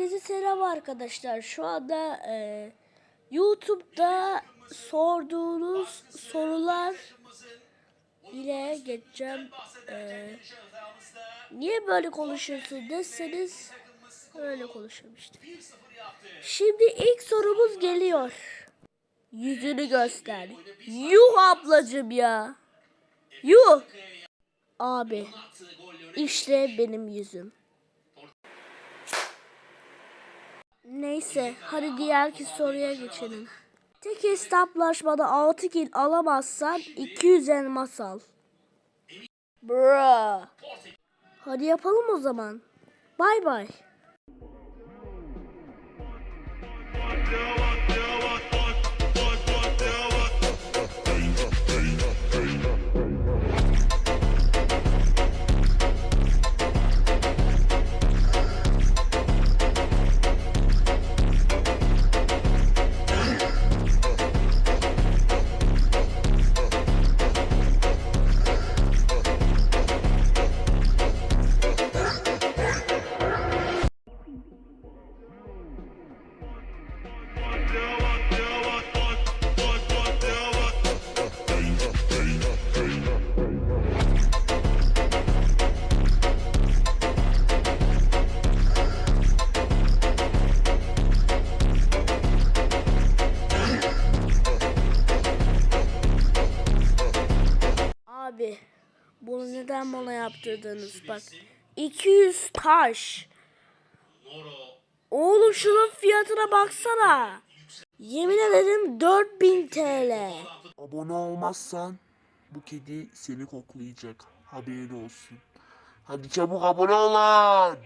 Hepinize selam arkadaşlar. Şu anda e, YouTube'da sorduğunuz sorular ile geçeceğim. E, niye böyle konuşuyorsun deseniz öyle konuşuyorum işte. Şimdi ilk sorumuz geliyor. Yüzünü göster. Yuh ablacım ya. Yuh. Abi işte benim yüzüm. Neyse hadi diğerki soruya geçelim. Tek hesaplaşmada 6 kill alamazsan 200 elmas al. Bra. Hadi yapalım o zaman. Bay bay. Abi bunu neden bana yaptırdınız bak. 200 taş. Oğlum şunun fiyatına baksana. Yemin ederim 4000 TL. Abone olmazsan bu kedi seni koklayacak. Haberin olsun. Hadi çabuk abone olun.